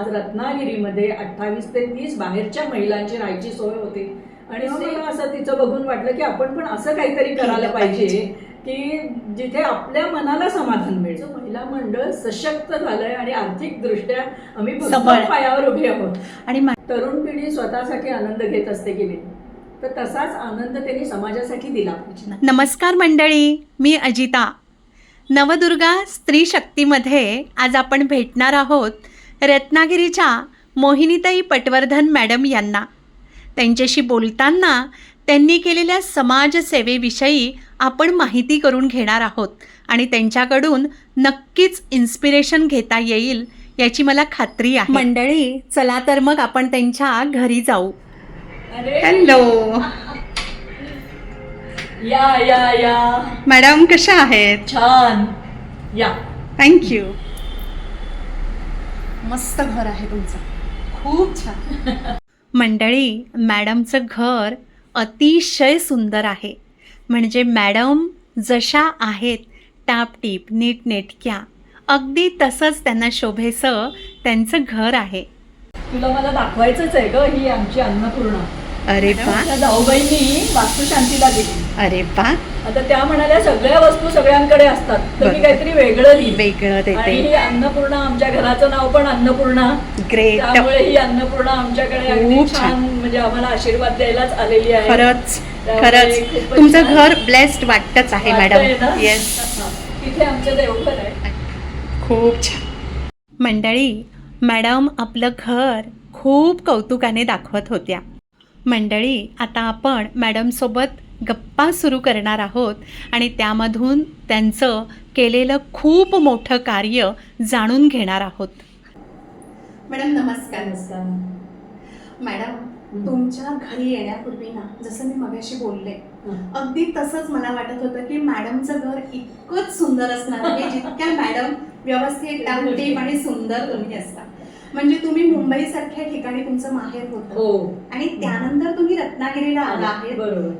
आज रत्नागिरीमध्ये अठ्ठावीस ते तीस बाहेरच्या महिलांची राहायची सोय होती. आणि मग मला असं तिचं बघून वाटलं की आपण पण असं काहीतरी करायला पाहिजे. की जिथे आपल्या मनाला समाधान मिळेल. महिला मंडळ सशक्त झालंय आणि आर्थिक दृष्ट्या आम्ही पायावर उभे आहोत. आणि तरुण पिढी स्वतःसाठी आनंद घेत असते की नाही? तर तसाच आनंद त्यांनी समाजासाठी दिला पाहिजे. नमस्कार मंडळी मी अजिता. नवदुर्गा स्त्री शक्तीमध्ये आज आपण भेटणार आहोत रत्नागिरीच्या मोहिनीताई पटवर्धन मॅडम यांना. त्यांच्याशी बोलताना त्यांनी केलेल्या समाजसेवेविषयी आपण माहिती करून घेणार आहोत आणि त्यांच्याकडून नक्कीच इन्स्पिरेशन घेता येईल याची मला खात्री आहे. मंडळी चला तर मग आपण त्यांच्या घरी जाऊ. हॅलो या या या. मॅडम कशा आहेत? छान. या. थँक्यू मस्त घर आहे तुमचं. खूप छान. मंडळी मॅडमचं घर अतिशय सुंदर आहे. म्हणजे मॅडम जशा आहेत टापटीप नीटनेटक्या अगदी तसंच त्यांना शोभेसं त्यांचं घर आहे. तुला मला दाखवायचंच आहे ग ही आमची अन्नपूर्णा. अरे जाऊबाईंनी वास्तुशांतीला दिली. अरे वा आता त्या म्हणाल्या सगळ्या वस्तू सगळ्यांकडे असतात. तर मी. काहीतरी वेगळं लिहिलं वेगळं आणि देते अन्नपूर्णा आमच्या घराचं नाव पण अन्नपूर्णा. ग्रेट त्यामुळे ही अन्नपूर्णा आमच्याकडे अगदी खूप छान. छान म्हणजे आम्हाला आशीर्वाद द्यायलाच आलेली आहे. खरंच त्यामुळे खरंच. खूपच तुमचं छान. घर ब्लेस्ड वाटतच आहे वाटतंय ना? मॅडम येस हा. तिथे आमचं देवघर आहे. खूप छान. मंडळी मॅडम आपलं घर खूप कौतुकाने दाखवत होत्या. मंडळी आता आपण मॅडमसोबत गप्पा सुरू करणार आहोत आणि त्यामधून त्यांचं केलेलं खूप मोठं कार्य जाणून घेणार आहोत मॅडम नमस्कार नमस्कार मॅडम. तुमच्या घरी येण्यापूर्वी ना जसं मी मगाशी बोलले. अगदी तसंच मला वाटत होतं की मॅडमचं घर इतकंच सुंदर असणार आहे जितक्या मॅडम व्यवस्थित टापटीप आणि सुंदर तुम्ही असता म्हणजे तुम्ही मुंबई सारख्या ठिकाणी तुमचं माहेर होतं. हो. आणि त्यानंतर तुम्ही रत्नागिरीला आला. आहे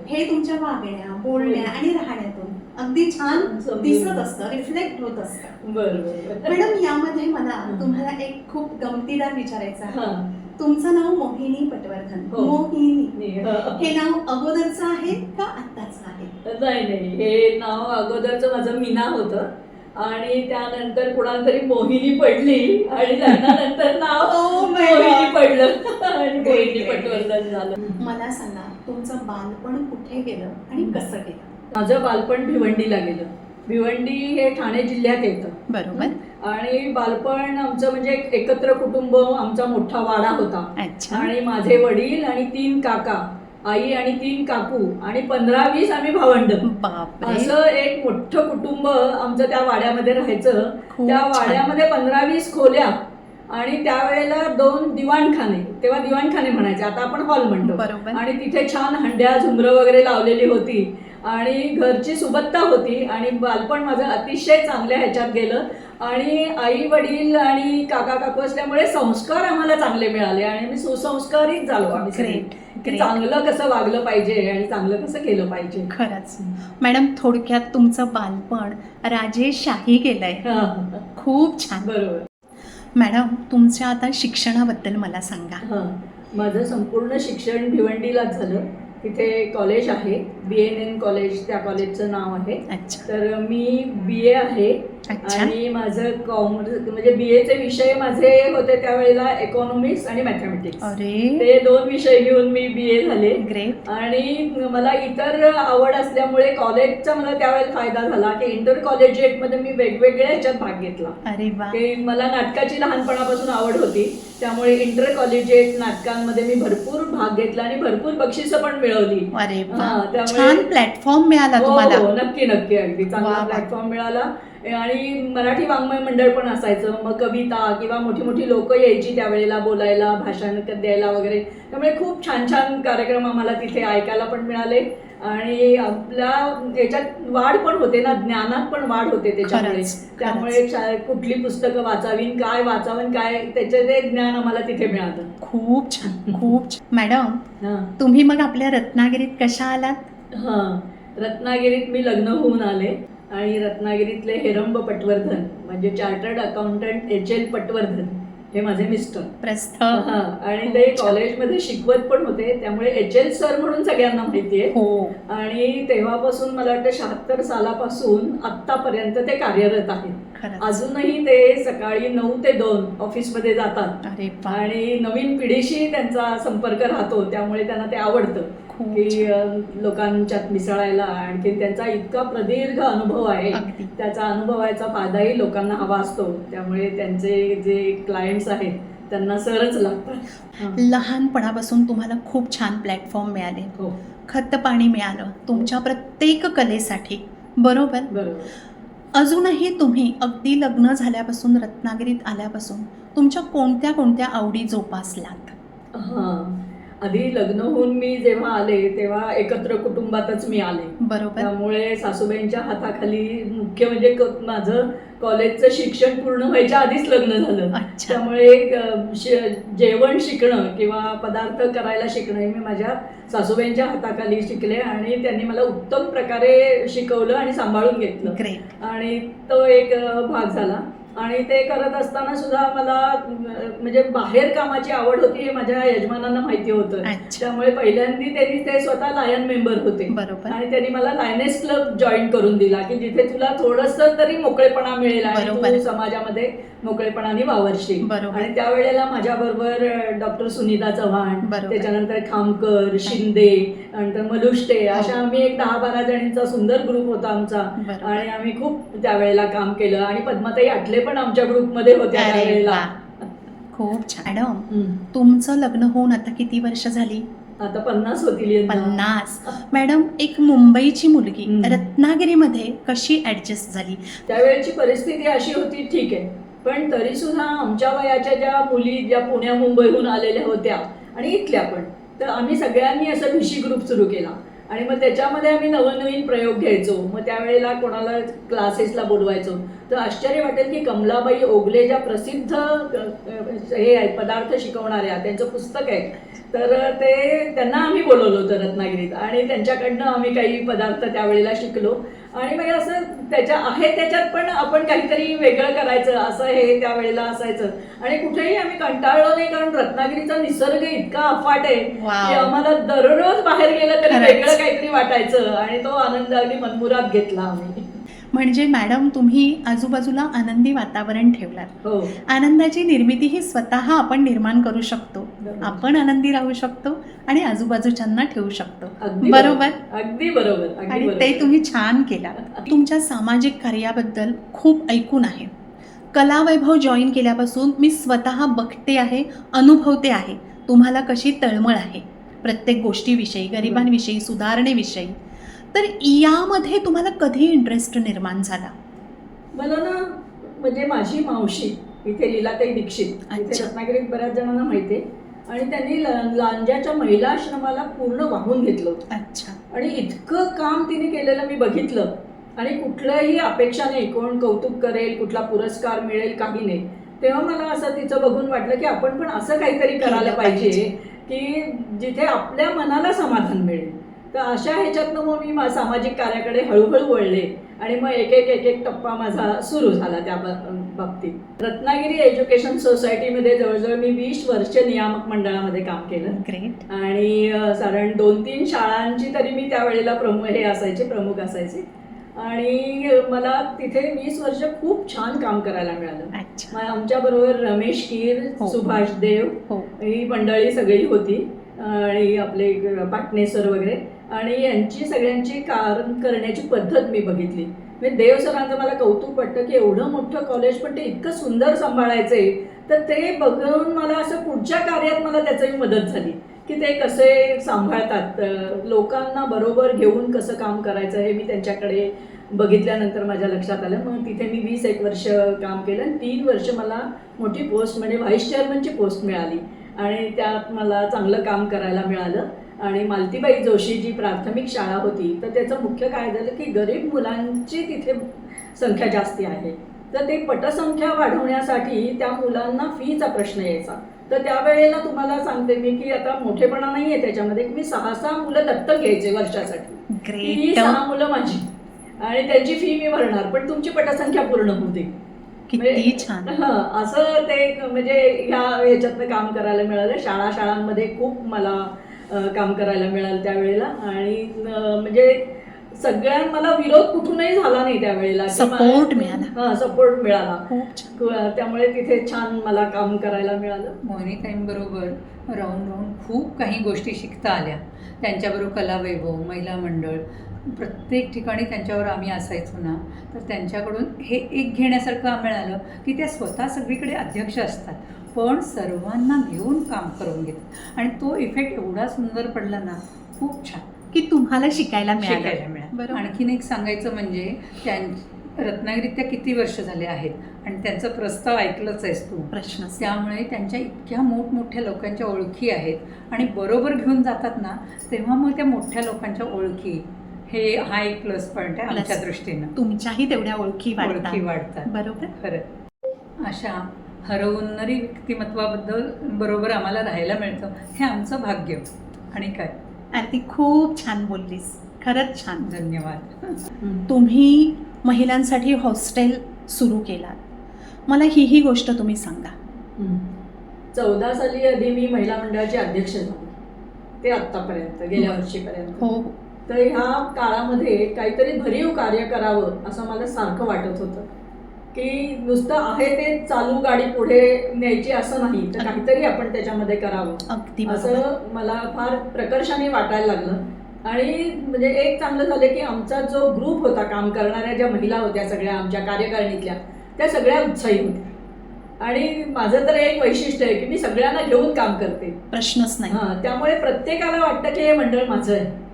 हे तुमच्या वागण्या बोलण्या आणि राहण्यातून अगदी छान. दिसत असतं रिफ्लेक्ट होत असतं. बरोबर. मॅडम यामध्ये मला हं. तुम्हाला एक खूप गमतीदार विचारायचं आहे. हा. तुमचं नाव मोहिनी पटवर्धन. हो. मोहिनी. हा. हे नाव अगोदरचं आहे का आत्ताचं आहे? नाही नाही. हे नाव अगोदरचं माझं मीना होतं. आणि त्यानंतर कुणाला मोहिनी पडली आणि लग्नानंतर नाव Oh मोहिनी. पडलं. आणि मोहिनी पटवर्धन झालं. मला सांगा तुमचं बालपण कुठे गेलं आणि कसं गेलं? माझं बालपण भिवंडीला गेलं. भिवंडी हे ठाणे जिल्ह्यात येतं. बरोबर. आणि बालपण आमचं म्हणजे एक एकत्र कुटुंब आमचा मोठा वाडा होता. आणि माझे वडील आणि तीन काका आई आणि तीन काकू आणि पंधरा वीस आम्ही भावंड. असं एक मोठं कुटुंब आमचं त्या वाड्यामध्ये राहायचं. त्या. वाड्यामध्ये पंधरा वीस खोल्या आणि त्यावेळेला दोन दिवाणखाने. तेव्हा दिवाणखाने म्हणायचे. आता आपण हॉल म्हणतो. आणि तिथे छान हंड्या झुमरं वगैरे लावलेली होती. आणि घरची सुबत्ता होती. आणि बालपण माझं अतिशय चांगल्या ह्याच्यात गेलं. आणि आई वडील आणि काका काकू असल्यामुळे संस्कार आम्हाला चांगले मिळाले आणि मी सुसंस्कारित झालो. आम्ही की. चांगलं कसं वागलं पाहिजे आणि चांगलं कसं केलं पाहिजे. खरंच. मॅडम थोडक्यात तुमचं बालपण राजेशाही गेलंय. हा. खूप छान. बरोबर. मॅडम तुमच्या आता शिक्षणाबद्दल मला सांगा. हां. माझं संपूर्ण शिक्षण भिवंडीलाच झालं. तिथे कॉलेज आहे. बी एन एन कॉलेज त्या कॉलेजचं नाव आहे. अच्छा. तर मी बी ए आहे. आणि माझं कॉमर्स म्हणजे बी एचे विषय माझे होते त्यावेळेला इकॉनॉमिक्स आणि मॅथमॅटिक्स अरे. ते दोन विषय घेऊन मी बी ए झाले. ग्रेट आणि मला इतर आवड असल्यामुळे कॉलेजचा मला त्यावेळेला फायदा झाला की इंटर कॉलेजिएटमध्ये मी वेगवेगळ्या ह्याच्यात भाग घेतला. अरे वा. ते मला नाटकाची लहानपणापासून आवड होती. त्यामुळे इंटर कॉलेजिएट नाटकांमध्ये मी भरपूर भाग घेतला आणि भरपूर बक्षिसं पण मिळवली. अरे त्यामुळे- प्लॅटफॉर्म मिळाला हो हो नक्की नक्की. अगदी चांगला. प्लॅटफॉर्म मिळाला. आणि मराठी वाङ्मय मंडळ पण असायचं. मग कविता किंवा मोठी मोठी लोक यायची त्यावेळेला बोलायला भाषण द्यायला वगैरे. त्यामुळे खूप छान छान कार्यक्रम आम्हाला तिथे ऐकायला पण मिळाले. आणि आपल्या याच्यात वाढ पण होते ना ज्ञानात पण वाढ होते त्याच्यामुळे. त्यामुळे कुठली पुस्तकं वाचावीन काय वाचावीन काय त्याचे ते ज्ञान आम्हाला तिथे मिळालं. खूप छान खूप छान. मॅडम तुम्ही मग आपल्या रत्नागिरीत कशा आलात? हां. रत्नागिरीत मी लग्न होऊन आले. आणि रत्नागिरीतले हेरंब पटवर्धन म्हणजे chartered accountant H L Patwardhan हे माझे मिस्टर. प्रस्थ. हा, आणि ते. कॉलेजमध्ये शिकवत पण होते त्यामुळे एच एल सर म्हणून सगळ्यांना माहिती आहे. हो. आणि तेव्हापासून मला वाटतं शहात्तर सालापासून आत्तापर्यंत ते कार्यरत आहेत. खरंच. अजूनही ते सकाळी नऊ ते दोन ऑफिसमध्ये जातात. अरे वा आणि नवीन पिढीशी त्यांचा संपर्क राहतो त्यामुळे त्यांना ते आवडतं. की लोकांच्यात मिसळायला आणखी त्यांचा इतका प्रदीर्घ अनुभव आहे. त्याचा अनुभवाचा फायदाही लोकांना हवा असतो. त्यामुळे त्यांचे जे क्लायंट्स आहेत त्यांना सरच लागतात हा. लहानपणापासून तुम्हाला खूप छान प्लॅटफॉर्म मिळाले. हो. खत पाणी मिळालं. तुमच्या प्रत्येक कलेसाठी. बरोबर? बरोबर. अजूनही तुम्ही अगदी लग्न झाल्यापासून रत्नागिरीत आल्यापासून तुमच्या कोणत्या कोणत्या आवडी जोपासल्यात हां. आधी लग्न होऊन मी जेव्हा आले तेव्हा एकत्र कुटुंबातच मी आले. बरोबर. त्यामुळे सासूबाईंच्या हाताखाली मुख्य म्हणजे माझं कॉलेजचं शिक्षण पूर्ण व्हायच्या आधीच लग्न झालं. त्यामुळे जेवण शिकणं किंवा पदार्थ करायला शिकणं हे मी माझ्या सासूबाईंच्या हाताखाली शिकले आणि त्यांनी मला उत्तम प्रकारे शिकवलं आणि सांभाळून घेतलं. आणि तो एक भाग झाला. आणि ते करत असताना सुद्धा मला म्हणजे बाहेर कामाची आवड होती हे माझ्या यजमानांना माहिती होतं त्यामुळे पहिल्यांदी त्यांनी ते स्वतः लायन मेंबर होते आणि त्यांनी मला लायनेस क्लब जॉईन करून दिला की जिथे तुला थोडस तरी मोकळेपणा मिळेल आणि. तू समाजामध्ये मोकळेपणाने वावरशील. आणि त्यावेळेला माझ्या बरोबर डॉक्टर सुनीता चव्हाण. त्याच्यानंतर खामकर शिंदे नंतर मलुष्टे हो. अशा आम्ही एक दहा बारा जणींचा सुंदर ग्रुप होता आमचा. आणि आम्ही खूप त्यावेळेला काम केलं आणि पद्माताई पण आमच्या ग्रुपमध्ये होत्या अरे त्यावेळेला. वा. खूप छान. मॅडम हम्म. तुमचं लग्न होऊन आता किती वर्ष झाली? आता पन्नास होतील यंदा. पन्नास. मॅडम एक मुंबईची मुलगी हम्म. रत्नागिरीमध्ये कशी ऍडजस्ट झाली? त्यावेळेची परिस्थिती अशी होती ठीक आहे. पण तरी सुद्धा आमच्या वयाच्या ज्या मुली ज्या पुण्या मुंबईहून आलेल्या होत्या आणि इथल्या पण तर आम्ही सगळ्यांनी असं भिशी ग्रुप सुरू केला. आणि मग त्याच्यामध्ये आम्ही नवनवीन प्रयोग घ्यायचो. मग त्यावेळेला कोणाला क्लासेसला बोलवायचो. तर आश्चर्य वाटेल की कमलाबाई ओगले ज्या प्रसिद्ध हे आहेत पदार्थ शिकवणाऱ्या त्यांचं पुस्तक आहे तर ते त्यांना आम्ही बोलवलं होतं रत्नागिरीत आणि त्यांच्याकडनं आम्ही काही पदार्थ त्यावेळेला शिकलो आणि मग असं त्याच्या आहे त्याच्यात पण आपण काहीतरी वेगळं करायचं असं हे त्यावेळेला असायचं आणि कुठेही आम्ही कंटाळलो नाही कारण रत्नागिरीचा निसर्ग इतका अफाट आहे की. आम्हाला दररोज बाहेर गेलं तरी. वेगळं काहीतरी वाटायचं आणि तो आनंद अगदी मनमुरात घेतला आम्ही म्हणजे मॅडम तुम्ही आजूबाजूला आनंदी वातावरण ठेवलात. हो. आनंदाची निर्मिती ही स्वतः आपण निर्माण करू शकतो. आपण आनंदी राहू शकतो आणि आजूबाजूच्यांना ठेवू शकतो. बरोबर. अगदी बरोबर. आणि. ते तुम्ही छान केला तुमच्या सामाजिक कार्याबद्दल खूप ऐकून आहे. कलावैभव जॉईन केल्यापासून मी स्वतः बघते आहे अनुभवते आहे. तुम्हाला कशी तळमळ आहे? प्रत्येक गोष्टीविषयी गरिबांविषयी सुधारणेविषयी. तर यामध्ये तुम्हाला कधी इंटरेस्ट निर्माण झाला मला ना म्हणजे माझी मावशी इथे लीलाताई दीक्षित अच्छा. रत्नागिरीत बऱ्याच जणांना माहिती आहे आणि त्यांनी ल- लांजाच्या महिला आश्रमाला पूर्ण वाहून घेतलं होतं. अच्छा आणि इतकं काम तिने केलेलं मी बघितलं आणि कुठल्याही अपेक्षा नाही कोण कौतुक करेल कुठला पुरस्कार मिळेल काही नाही तेव्हा मला असं तिचं बघून वाटलं की आपण पण असं काहीतरी करायला केलं पाहिजे पाहिजे. की जिथे आपल्या मनाला समाधान मिळेल तर अशा ह्याच्यातनं मग मी मा- सामाजिक कार्याकडे हळूहळू वळले आणि मग एक एक एक एक टप्पा माझा सुरू झाला त्या बाबतीत. रत्नागिरी एज्युकेशन सोसायटीमध्ये जवळजवळ मी वीस वर्ष नियामक मंडळामध्ये काम केलं. ग्रेट आणि साधारण दोन तीन शाळांची तरी मी त्यावेळेला प्रमुख हे असायचे प्रमुख असायचे. आणि मला तिथे वीस वर्ष खूप छान काम करायला मिळालं. अच्छा. म- आमच्याबरोबर रमेश कीर हो. सुभाष देव हो. ही मंडळी सगळी होती. आणि आपले पाटणे सर वगैरे. आणि यांची सगळ्यांची काम करण्याची पद्धत मी बघितली. म्हणजे देव सरांचं मला कौतुक वाटतं की एवढं मोठं कॉलेज पण ते इतकं सुंदर सांभाळायचंय. तर ते बघून मला असं पुढच्या कार्यात मला त्याचंही मदत झाली की ते कसे सांभाळतात. लोकांना बरोबर घेऊन कसं काम करायचं हे मी त्यांच्याकडे बघितल्यानंतर माझ्या लक्षात आलं. मग तिथे मी वीस एक वर्ष काम केलं आणि तीन वर्ष मला मोठी पोस्ट म्हणजे व्हाईस चेअरमनची पोस्ट मिळाली. आणि त्यात मला चांगलं काम करायला मिळालं. आणि मालतीबाई जोशी जी प्राथमिक शाळा होती तर त्याचं मुख्य काय झालं की गरीब मुलांची तिथे संख्या जास्ती आहे. तर ते पटसंख्या वाढवण्यासाठी त्या मुलांना फीचा प्रश्न यायचा. तर त्यावेळेला तुम्हाला सांगते मी की आता मोठेपणा नाही आहे त्याच्यामध्ये. की मी सहा सहा मुलं दत्तक घ्यायचे वर्षासाठी. ही सहा मुलं माझी. आणि त्यांची फी मी भरणार पण तुमची पटसंख्या पूर्ण होते. किती म्हणजे- छान. असं ते म्हणजे ह्या ह्याच्यातनं काम करायला मिळालं. शाळा शाळांमध्ये खूप मला काम करायला मिळालं त्यावेळेला. आणि म्हणजे सगळ्यां मला विरोध कुठूनही झाला नाही त्यावेळेला. Support मिळाला. हा सपोर्ट मिळाला. त्यामुळे तिथे छान मला काम करायला मिळालं. मोहिनीताईंबरोबर राहून राहून खूप काही गोष्टी शिकता आल्या. त्यांच्याबरोबर कलावैभव महिला मंडळ प्रत्येक ठिकाणी त्यांच्यावर आम्ही असायचो ना. तर त्यांच्याकडून हे एक घेण्यासारखं मिळालं की त्या स्वतः सगळीकडे अध्यक्ष असतात. पण सर्वांना घेऊन काम करून घेतात आणि तो इफेक्ट एवढा सुंदर पडला ना खूप छान. की तुम्हाला शिकायला शिकायला मिळालं. मिळालं. आणखीन एक सांगायचं म्हणजे त्यां रत्नागिरीत त्या किती वर्ष झाले आहेत? आणि त्यांचा प्रस्ताव ऐकलंच आहेस तू. प्रश्न त्यामुळे त्यांच्या इतक्या मोठमोठ्या लोकांच्या ओळखी आहेत. आणि बरोबर घेऊन जातात ना तेव्हा मग त्या मोठ्या लोकांच्या ओळखी हे हा एक प्लस पॉईंट आहे आमच्या. दृष्टीनं. तुमच्याही तेवढ्या ओळखी ओळखी वाढतात. बरोबर. खरं. अशा हरवणारी व्यक्तिमत्वाबद्दल बरोबर आम्हाला राहायला मिळतं. हे आमचं भाग्य. आणि काय? आरती खूप छान बोललीस. खरंच छान. धन्यवाद. तुम्ही महिलांसाठी हॉस्टेल सुरू केलात. मला ही ही गोष्ट तुम्ही सांगा. चौदा साली आधी मी महिला मंडळाचे अध्यक्ष झाले. ते आत्तापर्यंत गेल्या वर्षीपर्यंत. हो. तर ह्या काळामध्ये काहीतरी भरीव कार्य करावं असं मला सारखं वाटत होतं. की नुसतं आहे ते चालू गाडी पुढे न्यायची असं नाही. तर काहीतरी आपण त्याच्यामध्ये करावं. असं मला फार प्रकर्षाने वाटायला लागलं. आणि म्हणजे एक चांगलं झालं की आमचा जो ग्रुप होता काम करणाऱ्या ज्या महिला होत्या सगळ्या आमच्या कार्यकारिणीतल्या त्या सगळ्या उत्साही होत्या. आणि माझं तर एक वैशिष्ट्य आहे की मी सगळ्यांना घेऊन काम करते. प्रश्नच नाही. हा त्यामुळे प्रत्येकाला वाटतं की हे मंडळ माझं आहे.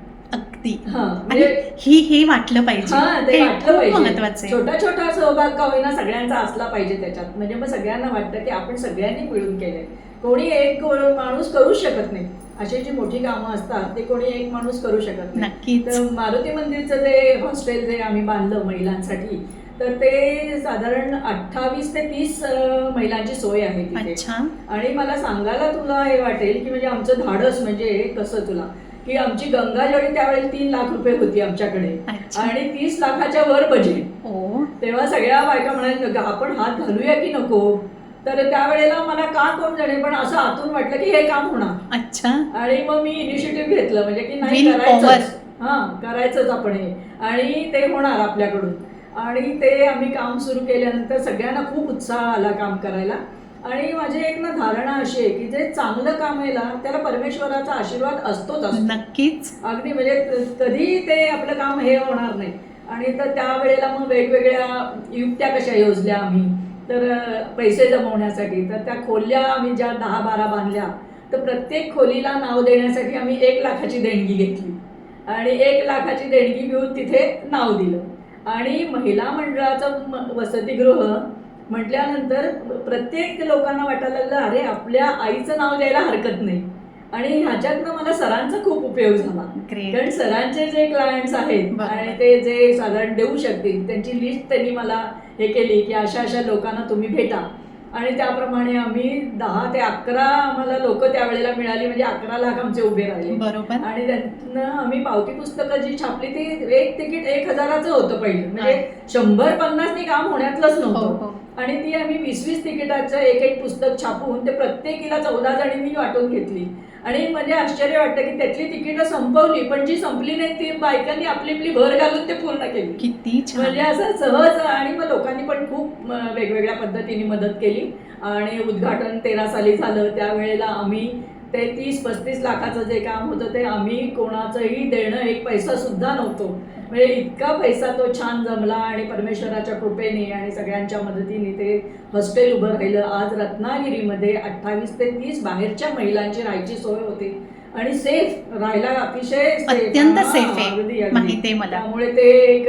हा आणि म्हणजे ही हे वाटलं पाहिजे. महत्वाचं छोटा छोटा सहभाग का होईना सगळ्यांचा असला पाहिजे त्याच्यात. म्हणजे मग सगळ्यांना वाटतं की आपण सगळ्यांनी मिळून केलंय. कोणी एक माणूस करू शकत नाही. अशी जी मोठी कामं असतात ते कोणी एक माणूस करू शकत नाही. तर मारुती मंदिरचं जे हॉस्टेल जे आम्ही बांधलं महिलांसाठी तर ते साधारण अठ्ठावीस ते तीस महिलांची सोय आहे तिथे. आणि मला सांगायला तुला हे वाटेल की म्हणजे आमचं धाडस म्हणजे कसं तुला? की आमची गंगाजळी त्यावेळेला तीन लाख रुपये होती आमच्याकडे. आणि तीस लाखाच्या वर बजेट ओ तेव्हा सगळ्या बायका म्हणाल्या "ग- आपण हात घालूया की नको? तर त्यावेळेला मला का कोण जाणे पण असं आतून वाटलं की हे काम होणार. अच्छा. आणि मग मी इनिशिएटिव्ह घेतलं म्हणजे की नाही करायचंच. हा करायचंच आपण हे. आणि ते होणार आपल्याकडून. आणि ते आम्ही काम सुरू केल्यानंतर सगळ्यांना खूप उत्साह आला काम करायला. आणि माझी एक ना धारणा अशी आहे की जे चांगलं काम आहे ना त्याला परमेश्वराचा आशीर्वाद असतोच असतो. नक्कीच. अगदी म्हणजे कधी ते आपलं काम हे होणार नाही. आणि तर त्यावेळेला मग वेगवेगळ्या युक्त्या कशा योजल्या आम्ही? तर पैसे जमवण्यासाठी तर त्या खोल्या आम्ही ज्या दहा बारा बांधल्या तर प्रत्येक खोलीला नाव देण्यासाठी आम्ही एक लाखाची देणगी घेतली. आणि एक लाखाची देणगी घेऊन तिथे नाव दिलं. आणि महिला मंडळाचं म- वसतिगृह म्हटल्यानंतर प्रत्येक लोकांना वाटायला लागलं अरे आपल्या आईचं नाव द्यायला हरकत नाही. आणि ह्याच्यातनं मला सरांचा खूप उपयोग झाला. कारण सरांचे जे क्लायंट्स आहेत. आणि ते जे साधारण देऊ शकतील त्यांची लिस्ट त्यांनी मला हे केली की अशा अशा लोकांना तुम्ही भेटा. आणि त्याप्रमाणे आम्ही दहा ते अकरा आम्हाला लोक त्यावेळेला मिळाली म्हणजे अकरा लाख आमचे उभे राहिले. बरोबर. आणि त्यातनं आम्ही पावती पुस्तकं जी छापली ती एक तिकीट एक हजाराचं होतं पहिलं. म्हणजे शंभर पन्नासनी काम होण्यातलंच हो नव्हतं. हो. आणि ती आम्ही वीस वीस तिकिटाचं एक एक पुस्तक छापून ते प्रत्येकीला चौदा जणींनी वाटून घेतली. आणि म्हणजे आश्चर्य वाटतं की त्यातली तिकीटं संपवली पण जी संपली नाही ती बायकांनी आपली आपली भर घालून ते पूर्ण केली. किती म्हणजे असं सहज आणि मग लोकांनी पण खूप वेगवेगळ्या पद्धतीने मदत केली. आणि उद्घाटन तेरा साली झालं. त्यावेळेला आम्ही ते तीस पस्तीस लाखाचं जे काम होतं ते आम्ही कोणाचंही देणं एक पैसा सुद्धा नव्हतो. म्हणजे इतका पैसा तो छान जमला आणि परमेश्वराच्या कृपेने आणि सगळ्यांच्या मदतीने ते हॉस्टेल उभं राहिलं. आज रत्नागिरीमध्ये अठ्ठावीस ते तीस बाहेरच्या महिलांची राहायची सोय होती. आणि सेफ राहायला अतिशय. अत्यंत हा, safe आहे. माहिती आहे मला. त्यामुळे ते एक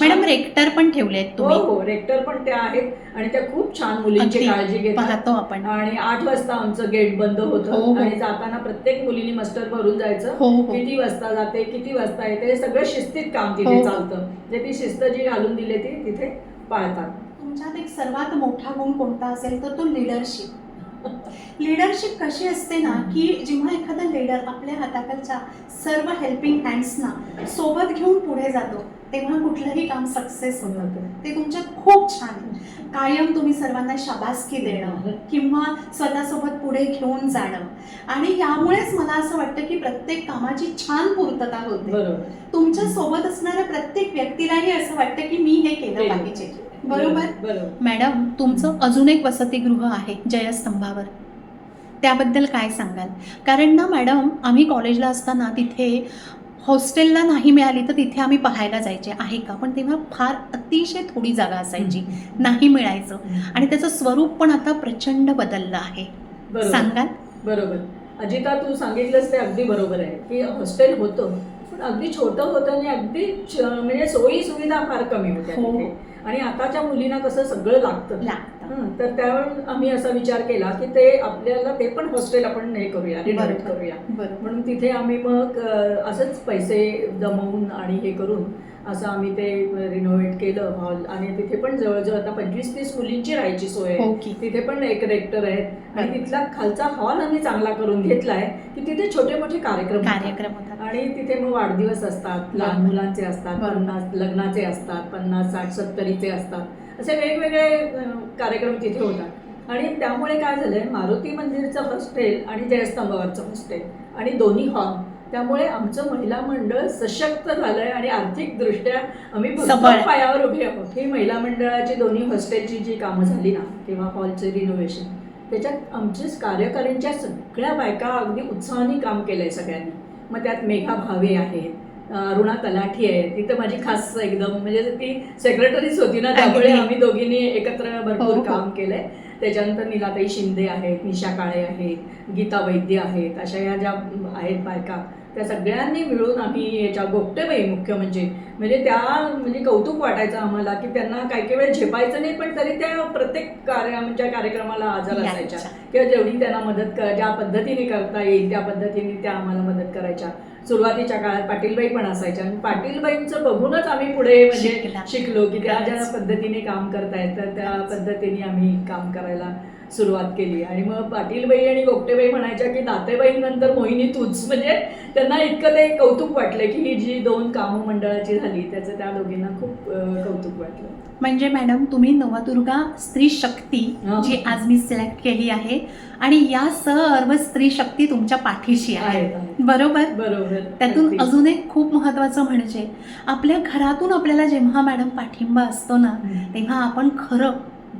मॅडम रेक्टर पण ठेवलेत हो तुम्ही हो रेक्टर पण त्या आहेत आणि त्या खूप छान मुलींची काळजी घेतात पाहतो आपण आणि आठ वाजता आमचं गेट बंद हो, होतं हो. आणि जाताना प्रत्येक मुलीने मस्टर भरून जायचं हो हो किती वाजता जाते किती वाजता येते हे सगळं शिस्तीत काम तिथे हो. चालतं जे ती शिस्त जी घालून दिली ती तिथे पाळतात तुमच्यात एक सर्वात मोठा गुण कोणता असेल तर तो लिडरशिप लिडरशिप कशी असते ना की जेव्हा एखादा लीडर आपल्या हाताखालच्या सर्व हेल्पिंग हँड्सना सोबत घेऊन पुढे जातो तेव्हा कुठलंही काम सक्सेस होतं ते तुमच्यात खूप छान कायम तुम्ही सर्वांना शाबासकी देणं किंवा स्वतःसोबत पुढे घेऊन जाणं. आणि यामुळेच मला असं वाटतं की प्रत्येक कामाची छान पूर्तता होते. तुमच्यासोबत असणाऱ्या प्रत्येक व्यक्तीलाही असं वाटतं की मी हे केलं पाहिजे बरोबर? मॅडम तुमचं अजून एक वसतिगृह आहे जयस्तंभावर. त्याबद्दल काय सांगाल? कारण ना मॅडम आम्ही कॉलेजला असताना तिथे हॉस्टेलला नाही मिळाली तर तिथे आम्ही पाहायला जायचे. आहे का? पण तेव्हा फार अतिशय थोडी जागा असायची. नाही मिळायचं. आणि त्याचं स्वरूप पण आता प्रचंड बदललं आहे. सांगाल? बरोबर. अजिता तू सांगितलंस ते अगदी बरोबर आहे की हॉस्टेल होतं. पण अगदी छोटं होतं आणि अगदी म्हणजे सोयी सुविधा फार कमी होत्या हो. आणि आताच्या मुलींना कसं सगळं लागतं. लागतं. तर त्यावेळी आम्ही असा विचार केला की ते आपल्याला ते पण हॉस्टेल आपण हे करूया रिनोव्हेट. करूया. म्हणून तिथे आम्ही मग असंच पैसे जमवून आणि हे करून असं आम्ही ते रिनोव्हेट केलं हॉल आणि तिथे पण जवळजवळ आता पंचवीस तीस मुलींची राहायची सोय आहे हो तिथे पण एक रेक्टर आहेत आणि. तिथला खालचा हॉल आम्ही चांगला करून घेतलाय की तिथे छोटे मोठे कार्यक्रम. कार्यक्रम होतात आणि तिथे मग वाढदिवस असतात लहान. मुलांचे असतात. पन्नास लग्नाचे असतात पन्नास साठ सत्तरीचे असतात असे वेगवेगळे कार्यक्रम तिथे होतात आणि त्यामुळे काय झालंय मारुती मंदिरचं हॉस्टेल आणि जयस्तंभावरचं हॉस्टेल आणि दोन्ही हॉल त्यामुळे आमचं महिला मंडळ सशक्त झालंय आणि आर्थिकदृष्ट्या आम्ही. पायावर उभे आहोत ही महिला मंडळाची दोन्ही हॉस्टेलची जी कामं झाली ना किंवा हॉलचे रिनोव्हेशन त्याच्यात आमच्याच कार्यकारीणच्या सगळ्या बायका अगदी उत्साहाने काम केलंय सगळ्यांनी मग त्यात मेघा भावे आहेत अरुणा तलाठी आहे ती तर माझी खास एकदम म्हणजे ती सेक्रेटरीच होती ना त्यामुळे. आम्ही दोघींनी एकत्र हो, भरपूर हो. काम केलंय त्याच्यानंतर नीलाताई शिंदे आहेत निशा काळे आहेत गीता वैद्य आहेत अशा या ज्या आहेत बायका त्या सगळ्यांनी मिळून आम्ही याच्या गोपटेबाई मुख्य म्हणजे म्हणजे त्या म्हणजे कौतुक वाटायचं आम्हाला की त्यांना काही काही वेळ झेपायचं नाही पण तरी त्या प्रत्येक कार्य आमच्या कार्यक्रमाला हजर असायच्या. किंवा जेवढी त्यांना मदत कर ज्या पद्धतीने करता येईल त्या पद्धतीने त्या आम्हाला मदत करायच्या सुरुवातीच्या काळात पाटीलबाई पण असायच्या आणि पाटीलबाईंचं बघूनच आम्ही पुढे म्हणजे शिकला. की त्या ज्या. पद्धतीने काम करतायत तर त्या. पद्धतीने आम्ही काम करायला सुरुवात केली आणि मग पाटीलबाई आणि गोपटेबाई म्हणायच्या की नातेबाईंनंतर मोहिनी तूच म्हणजे त्यांना इतकं ते कौतुक वाटलं की ही जी दोन कामं मंडळाची झाली त्याचं त्या दोघींना खूप कौतुक वाटलं म्हणजे मॅडम तुम्ही नवदुर्गा स्त्री शक्ती. जी आज मी सिलेक्ट केली आहे आणि या सर्व स्त्री शक्ती तुमच्या पाठीशी आहे. बरोबर बरोबर त्यातून. अजून एक खूप महत्वाचं म्हणजे आपल्या घरातून आपल्याला जेव्हा मॅडम पाठिंबा असतो ना. तेव्हा आपण खरं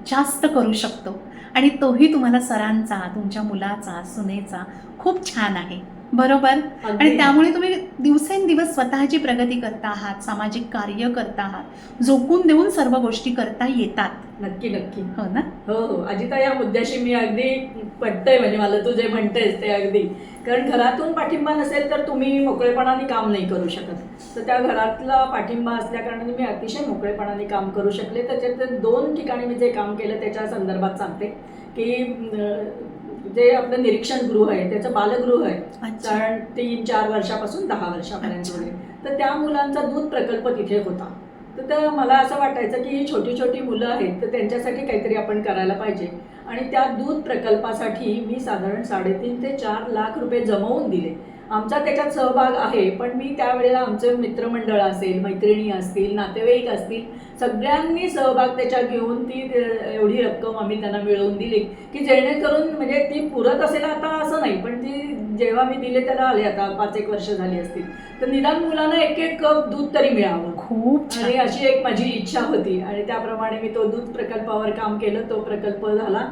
जास्त करू शकतो आणि तोही तुम्हाला सरांचा तुमच्या मुलाचा सुनेचा खूप छान आहे. बरोबर? आणि. त्यामुळे तुम्ही दिवसेंदिवस स्वतःची प्रगती करता आहात सामाजिक कार्य करता आहात झोकून देऊन सर्व गोष्टी करता येतात. नक्की नक्की. हो ना? हो हो. अजिता या मुद्द्याशी मी अगदी पटतंय. म्हणजे मला तू जे म्हणतेस ते अगदी. कारण घरातून पाठिंबा नसेल तर तुम्ही मोकळेपणाने काम नाही करू शकत. तर त्या घरातला पाठिंबा असल्या कारणाने मी अतिशय मोकळेपणाने काम करू शकले. त्याच्यात दोन ठिकाणी मी जे काम केलं त्याच्या संदर्भात सांगते की जे आपलं निरीक्षण गृह आहे त्याचं बालगृह आहे. कारण तीन चार वर्षापासून दहा वर्षापर्यंत. वगैरे. तर त्या मुलांचा दूध प्रकल्प तिथे होता. तर मला असं वाटायचं की ही छोटी छोटी मुलं आहेत तर त्यांच्यासाठी काहीतरी आपण करायला पाहिजे. आणि त्या दूध प्रकल्पासाठी मी साधारण साडेतीन ते चार लाख रुपये जमवून दिले. आमचा त्याच्यात सहभाग आहे पण मी त्यावेळेला आमचे मित्रमंडळ असेल मैत्रिणी असतील नातेवाईक असतील सगळ्यांनी सहभाग त्याच्यात घेऊन ती एवढी रक्कम आम्ही त्यांना मिळवून दिली की जेणेकरून म्हणजे ती पुरत असेल आता असं नाही पण ती जेव्हा मी दिले त्याला आले आता पाच एक वर्ष झाली असतील. तर निदान मुलांना एक एक कप दूध तरी मिळावं. खूप आणि अशी एक माझी इच्छा होती आणि त्याप्रमाणे मी तो दूध प्रकल्पावर काम केलं तो प्रकल्प झाला.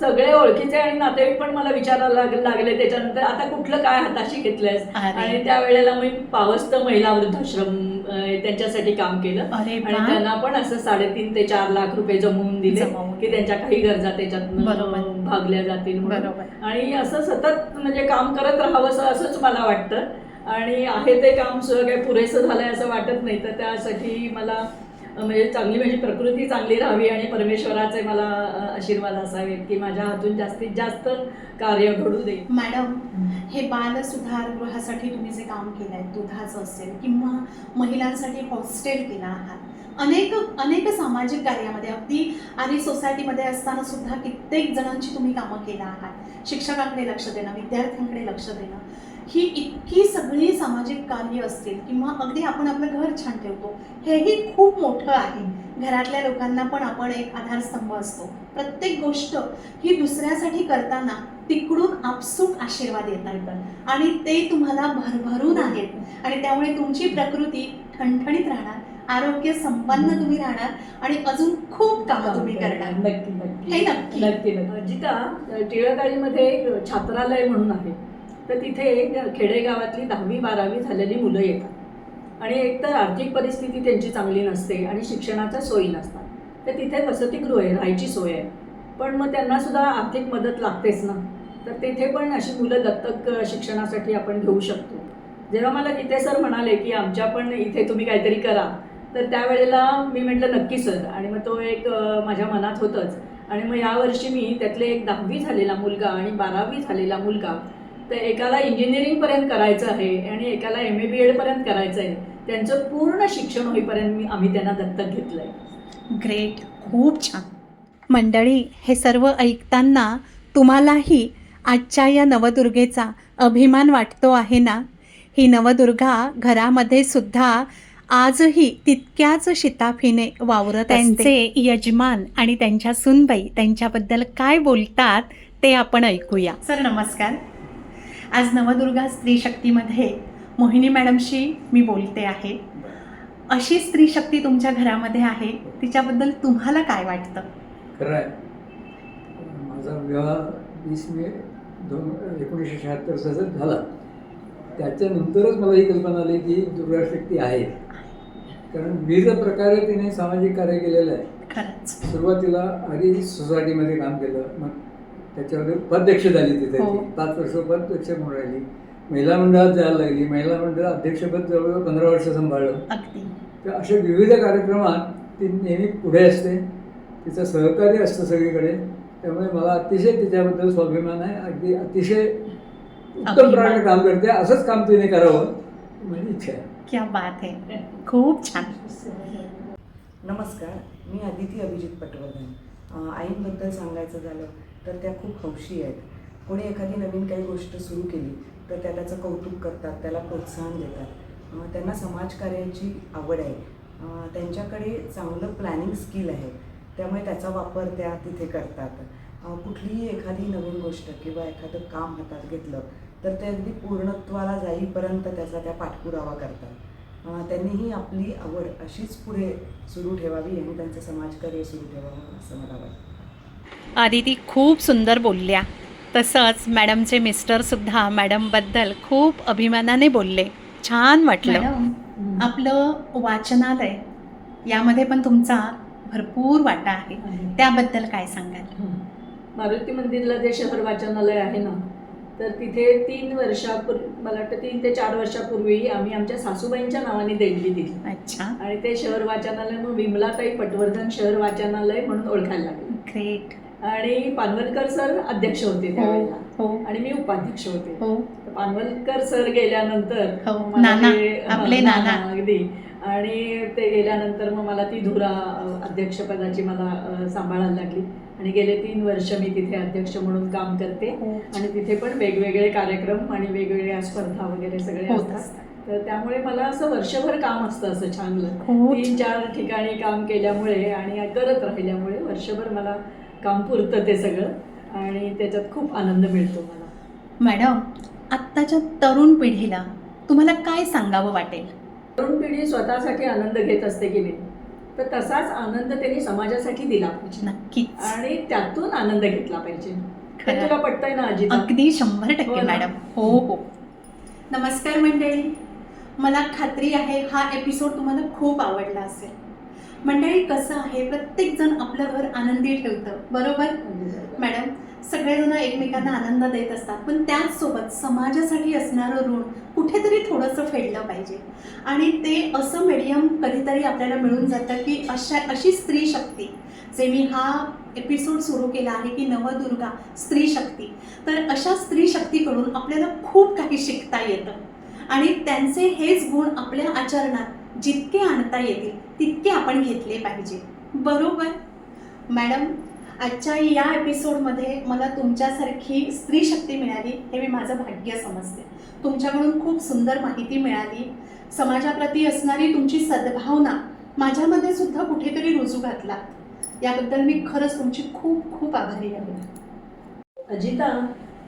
सगळे ओळखीचे आणि नातेवाईक पण मला विचारायला लाग- लागले त्याच्यानंतर आता कुठलं काय हाताशी घेतलंयस? आणि त्यावेळेला मी पावस्त महिला वृद्धाश्रम त्यांच्यासाठी काम केलं. आणि. त्यांना पण असं साडेतीन ते चार लाख रुपये जमवून दिले की त्यांच्या काही गरजा त्याच्यातनं बरोबर. भागल्या जातील आणि असं सतत म्हणजे काम करत राहावं असं असंच मला वाटतं. आणि आहे ते काम सुद्धा काही पुरेसं झालंय असं वाटत नाही. तर त्यासाठी मला म्हणजे चांगली माझी प्रकृती चांगली राहावी आणि परमेश्वराचे मला आशीर्वाद असावेत की माझ्या हातून जास्तीत जास्त कार्य घडू दे. मॅडम हे बाल सुधार गृहासाठी तुम्ही जे काम केलं आहे दुधाचं असेल किंवा महिलांसाठी हॉस्टेल केलं आहात अनेक अनेक सामाजिक कार्यामध्ये अगदी आरी सोसायटीमध्ये असताना सुद्धा कित्येक जणांची तुम्ही कामं केलं आहात शिक्षकांकडे लक्ष देणं विद्यार्थ्यांकडे लक्ष देणं ही इतकी सगळी सामाजिक कार्य असतील किंवा अगदी आपण आपलं घर छान ठेवतो हेही खूप मोठं आहे. घरातल्या लोकांना पण आपण एक आधारस्तंभ असतो. प्रत्येक गोष्ट ही दुसऱ्यासाठी करताना तिकडून आपसूक आशीर्वाद येतात. आणि ते तुम्हाला भरभरून आहेत. आणि त्यामुळे तुमची प्रकृती ठणठणीत राहणार आरोग्य संपन्न तुम्ही राहणार आणि अजून खूप कामं तुम्ही करणार. नक्की हे नक्की. नक्की. नक्की. नक्की जिता टिळकाळीमध्ये एक छात्रालय म्हणून आहे. तर तिथे खेडेगावातली दहावी बारावी झालेली मुलं येतात. आणि एकतर आर्थिक परिस्थिती त्यांची चांगली नसते आणि शिक्षणाच्या सोयी नसतात. तर तिथे वसतिगृह आहे राहायची सोय आहे. पण मग त्यांनासुद्धा आर्थिक मदत लागतेच ना. तर तिथे पण अशी मुलं दत्तक शिक्षणासाठी आपण घेऊ शकतो. जेव्हा मला गीते सर म्हणाले की आमच्या पण इथे तुम्ही काहीतरी करा तर त्यावेळेला मी म्हटलं नक्की सर. आणि मग तो एक माझ्या मनात होतंच. आणि मग यावर्षी मी त्यातले एक दहावी झालेला मुलगा आणि बारावी झालेला मुलगा तर एकाला इंजिनिअरिंगपर्यंत करायचं आहे आणि एकाला एम ए बी एडपर्यंत करायचं आहे त्यांचं पूर्ण शिक्षण होईपर्यंत मी आम्ही त्यांना दत्तक घेतलं आहे ग्रेट खूप छान. मंडळी हे सर्व ऐकताना तुम्हालाही आजच्या या नवदुर्गेचा अभिमान वाटतो आहे ना? ही नवदुर्गा घरामध्ये सुद्धा आजही तितक्याच शिताफीने वावरत त्यांचे यजमान आणि त्यांच्या सुनबाई त्यांच्याबद्दल काय बोलतात ते आपण ऐकूया. सर नमस्कार. आज नवदुर्गा स्त्री शक्तीमध्ये मोहिनी मॅडमशी मी बोलते आहे. अशी स्त्री शक्ती तुमच्या घरामध्ये आहे तिच्याबद्दल तुम्हाला काय वाटतं? खरं आहे माझा विवाह वीस मे दोन एकोणीसशे शहात्तर सालात झाला. त्याच्यानंतरच मला ही कल्पना आली की दुर्गाशक्ती आहे. कारण विविध प्रकारे तिने सामाजिक कार्य केलेलं आहे. सुरुवातीला आधी सोसायटीमध्ये काम केलं मग त्याच्यामध्ये उपाध्यक्ष झाली तिथे हो. ती. पाच वर्ष उपाध्यक्ष म्हणून राहिली. महिला मंडळात जायला लागली. महिला मंडळ अध्यक्षपद जवळजवळ पंधरा वर्ष सांभाळलं. तर अशा विविध कार्यक्रमात ती नेहमी पुढे असते. तिचं सहकार्य असतं सगळीकडे. त्यामुळे मला अतिशय तिच्याबद्दल स्वाभिमान आहे. अगदी अतिशय उत्तम. प्रकारे काम करते. असंच काम तिने करावं ही माझी इच्छा आहे. क्या बात आहे. खूप छान. नमस्कार. मी अदिती अभिजित पटवर्धन. आईंबद्दल सांगायचं झालं तर त्या खूप हौशी आहेत. कोणी एखादी नवीन काही गोष्ट सुरू केली तर त्या त्याचं कौतुक करतात त्याला प्रोत्साहन देतात. त्यांना समाजकार्याची आवड आहे. त्यांच्याकडे चांगलं प्लॅनिंग स्किल आहे. त्यामुळे त्याचा वापर त्या तिथे करतात. कुठलीही एखादी नवीन गोष्ट किंवा एखादं काम हातात घेतलं तर ते अगदी पूर्णत्वाला जाईपर्यंत त्याचा त्या पाठपुरावा करतात. त्यांनीही आपली आवड अशीच पुढे सुरू ठेवावी आणि त्यांचं समाजकार्य सुरू ठेवावं असं मला वाटतं. आदिती खूप सुंदर बोलल्या. तसंच मॅडमचे मिस्टरसुद्धा मॅडमबद्दल खूप अभिमानाने बोलले. छान वाटलं. आपलं वाचनालय यामध्ये पण तुमचा भरपूर वाटा आहे. त्याबद्दल काय सांगाल? मारुती मंदिरला जे शहर वाचनालय आहे ना तर तिथे तीन वर्षापूर्वी मला वाटतं तीन ते चार वर्षापूर्वी आम्ही आमच्या सासूबाईंच्या नावाने देणगी दिली. अच्छा. आणि ते शहर वाचनालय म्हणून विमलाताई पटवर्धन शहर वाचनालय म्हणून ओळखायला लागले. ग्रेट आणि पानवलकर सर अध्यक्ष होते त्यावेळेला. हो आणि मी उपाध्यक्ष होते. हो. पानवलकर सर गेल्यानंतर हो, मला नाना, ते- आपले हा, नाना. अगदी. आणि ते गेल्यानंतर मग मला ती धुरा अ, अध्यक्षपदाची मला अ, सांभाळायला लागली. आणि गेले तीन वर्ष मी तिथे अध्यक्ष म्हणून काम करते. आणि तिथे पण वेगवेगळे कार्यक्रम आणि वेगवेगळ्या स्पर्धा वगैरे सगळे असतात. तर त्यामुळे मला असं वर्षभर काम असतं असं छानलं. खूप तीन चार ठिकाणी काम केल्यामुळे आणि करत राहिल्यामुळे वर्षभर मला काम पुरतं ते सगळं. आणि त्याच्यात खूप आनंद मिळतो मला. मॅडम आत्ताच्या तरुण पिढीला तुम्हाला काय सांगावं वाटेल? तरुण पिढी स्वतःसाठी आनंद घेत असते की नाही? तर तसाच आनंद त्यांनी समाजासाठी दिला पाहिजे. नक्कीच. आणि त्यातून आनंद घेतला पाहिजे. हे. तुला पटतंय ना अजित? अगदी शंभर हो टक्के ना. मॅडम. हो हो. नमस्कार मंडळी. मला खात्री आहे हा एपिसोड तुम्हाला खूप आवडला असेल. मंडळी कसं आहे? प्रत्येकजण आपलं घर आनंदी ठेवतं. बरोबर. मॅडम सगळेजण एकमेकांना आनंद देत असतात. पण त्याचसोबत समाजासाठी असणारं ऋण कुठेतरी थोडंसं फेडलं पाहिजे. आणि ते असं मीडियम कधीतरी आपल्याला मिळून जातं की अशा अशी स्त्री शक्ती. जे मी हा एपिसोड सुरू केला आहे की नवदुर्गा स्त्री शक्ती. तर अशा स्त्री शक्तीकडून आपल्याला खूप काही शिकता येतं. आणि त्यांचे हेच गुण आपल्या आचरणात जितके आणता येतील तितके आपण घेतले पाहिजे. बरोबर? मॅडम आजच्या या एपिसोडमध्ये मला तुमच्यासारखी स्त्री शक्ती मिळाली हे मी माझं भाग्य समजते. तुमच्याकडून खूप सुंदर माहिती मिळाली. समाजाप्रती असणारी तुमची सद्भावना माझ्यामध्ये सुद्धा कुठेतरी रुजू घातला. याबद्दल मी खरंच तुमची खूप खूप आभारी आहे. अजिता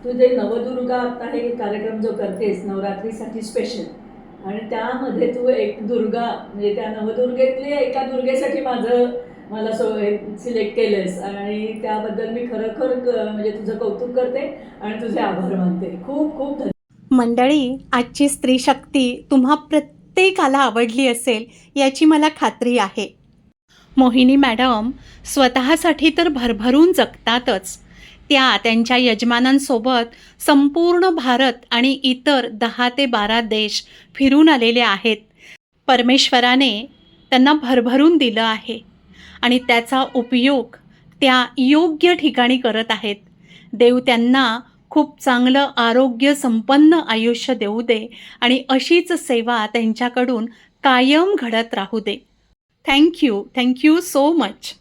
तू जे नवदुर्गा आता हे कार्यक्रम जो करतेस नवरात्रीसाठी स्पेशल आणि त्यामध्ये तू एक दुर्गा म्हणजे त्या नवदुर्गेतली एका दुर्गेसाठी माझं मला सो सिलेक्ट केलंस आणि त्याबद्दल मी खरोखर म्हणजे तुझं कौतुक करते आणि तुझे आभार मानते. खूप खूप मंडळी आजची स्त्री शक्ती तुम्हा प्रत्येकाला आवडली असेल याची मला खात्री आहे. मोहिनी मॅडम स्वतःसाठी तर भरभरून जगतातच. त्या त्यांच्या यजमानांसोबत संपूर्ण भारत आणि इतर दहा ते बारा देश फिरून आलेले आहेत. परमेश्वराने त्यांना भरभरून दिलं आहे. आणि त्याचा उपयोग त्या योग्य ठिकाणी करत आहेत. देव त्यांना खूप चांगलं आरोग्य संपन्न आयुष्य देऊ दे आणि अशीच सेवा त्यांच्याकडून कायम घडत राहू दे. Thank you thank you so much